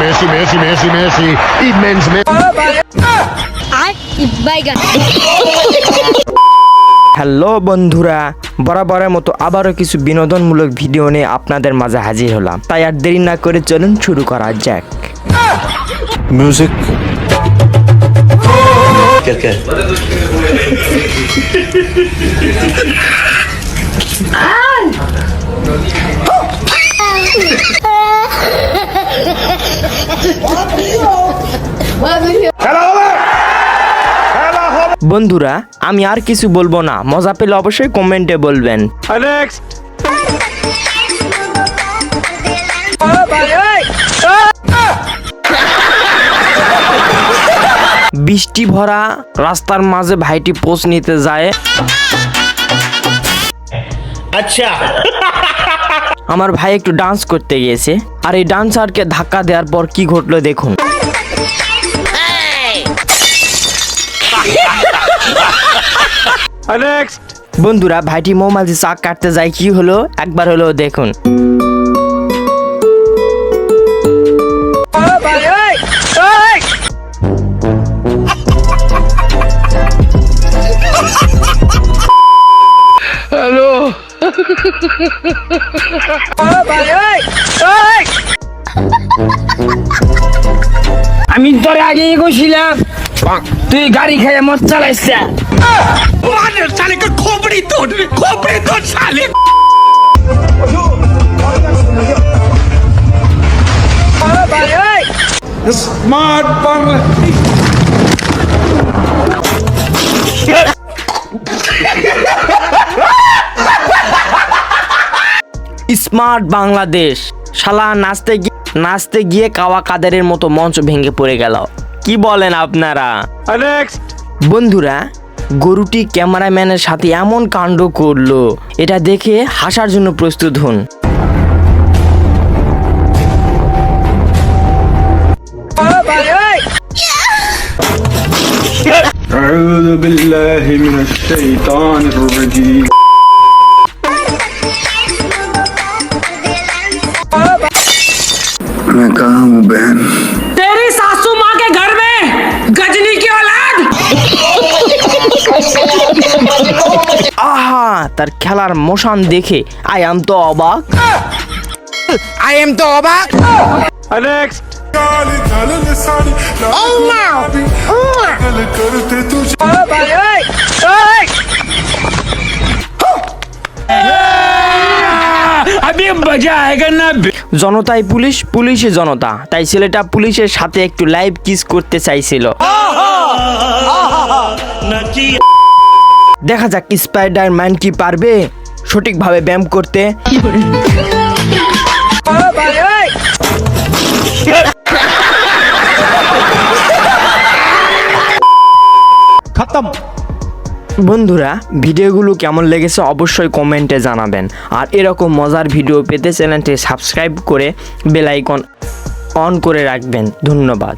Messi, Messi, Messi, Messi, Messi, আর Messi. Hello বন্ধুরা বরাবরের মতো আবারও কিছু বিনোদনমূলক ভিডিও নিয়ে আপনাদের মাঝে হাজির হলাম। তাই আর দেরি না করে চলুন শুরু করা যাক। মিউজিক বন্ধুরা আমি আর কিছু বলব না। মজা পেলে অবশ্যই কমেন্টে বলবেন। বৃষ্টি ভরা রাস্তার মাঝে ভাইটি পোষ নিতে যায়। আচ্ছা। আমার ভাই একটু ডান্স করতে গিয়েছে। আর এই ডান্সারকে ধাক্কা দেওয়ার পর কি ঘটলো দেখুন। বন্ধুরা ভাইটি মৌমাঝি চাক কাটতে যায় কি হলো? একবার হলো দেখুন। আমি তোরে আগে এগোছিলাম তুই গাড়ি খেয়ে মত চালাইছ স্মার্ট বাংলাদেশ। শালা নাচতে গিয়ে নাচতে গিয়ে কাওয়া কাদেরের মতো মঞ্চ ভেঙে পড়ে গেল। কি বলেন আপনারা? বন্ধুরা গরুটি ক্যামেরাম্যানের সাথে এমন কাণ্ড করল। এটা দেখে হাসার জন্য প্রস্তুত হন। আহা তার খেলার মোশন দেখে আই এম তো অবাক। আই এম তো অবাক। জনতাই পুলিশ পুলিশে জনতা। তাই ছেলেটা পুলিশের সাথে একটু লাইভ কিস করতে চাইছিল। দেখা যাক স্পাইডার ম্যান কি পারবে সঠিকভাবে ব্যায়াম করতে। খতম। বন্ধুরা ভিডিওগুলো কেমন লেগেছে অবশ্যই কমেন্টে জানাবেন। আর এরকম মজার ভিডিও পেতে চ্যানেলটি সাবস্ক্রাইব করে বেল আইকন অন করে রাখবেন। ধন্যবাদ।